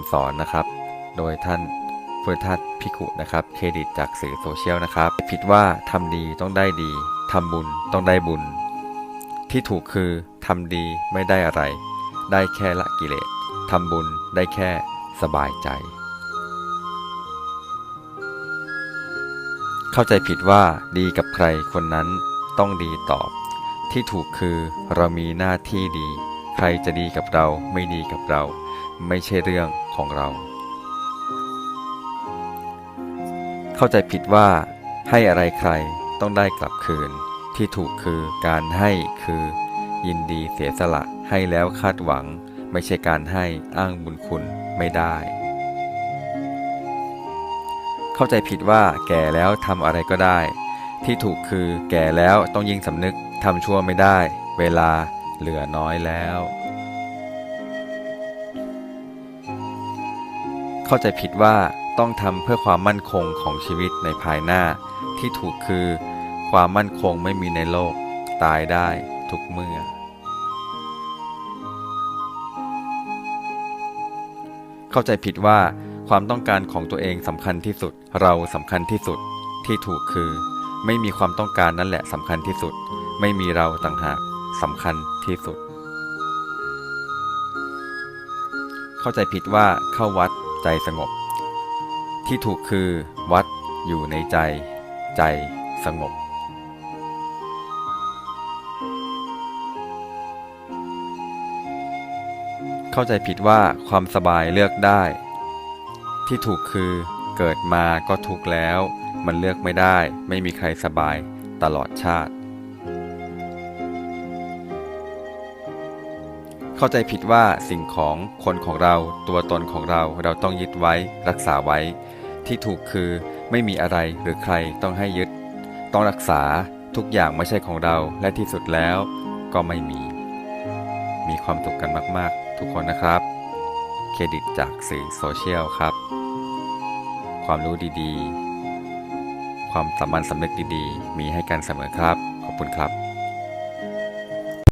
ำสอนนะครับ โดยท่านพุทธทัตพิกุนะครับ เครดิตจากสื่อโซเชียลนะครับ ผิดว่าทำดีต้องได้ดีทำบุญต้องได้บุญ ที่ถูกคือทำดีไม่ได้อะไร ได้แค่ละกิเลสทำบุญได้แค่สบายใจ เข้าใจผิดว่าดีกับใครคนนั้นต้องดีตอบ ที่ถูกคือเรามีหน้าที่ดี ใครจะดีกับเราไม่ดีกับเรา ไม่ใช่เรื่องของเรา เข้าใจผิดว่า ให้อะไรใครต้องได้กลับคืน ที่ถูกคือการให้คือ ยินดีเสียสละให้แล้วคาดหวัง ไม่ใช่การให้อ้างบุญคุณไม่ได้ เข้าใจผิดว่าแก่แล้วทำอะไรก็ได้ ที่ถูกคือแก่แล้วต้องยิ่งสำนึกทำชั่วไม่ได้ เวลา เหลือน้อยแล้ว เข้าใจผิดว่าต้องทำเพื่อความมั่นคงของชีวิตในภายหน้า ที่ถูกคือ ความมั่นคงไม่มีในโลก ตายได้ทุกเมื่อ เข้าใจผิดว่าความต้องการของตัวเองสำคัญที่สุด เราสำคัญที่สุด ที่ถูกคือ ไม่มีความต้องการนั่นแหละสำคัญที่สุด ไม่มีเราต่างหาก สำคัญที่สุด เข้าใจผิดว่าเข้าวัดใจสงบ ที่ถูกคือวัดอยู่ในใจ ใจสงบ เข้าใจผิดว่าความสบายเลือกได้ ที่ถูกคือเกิดมาก็ทุกข์แล้ว มันเลือกไม่ได้ ไม่มีใครสบายตลอดชาติ เข้าใจผิดว่าสิ่งของคนของเรา ตัวตนของเราเราต้องยึดไว้ รักษาไว้ ที่ถูกคือไม่มีอะไรหรือใครต้องให้ยึด ต้องรักษาทุกอย่างไม่ใช่ของเราและที่สุดแล้วก็ไม่มี มีความสุขกันมาก ๆ ทุกคนนะครับ เครดิตจากสื่อโซเชียลครับ ความรู้ดีๆ ความสามัญสำนึกดีๆ มีให้กันเสมอครับ ขอบคุณครับ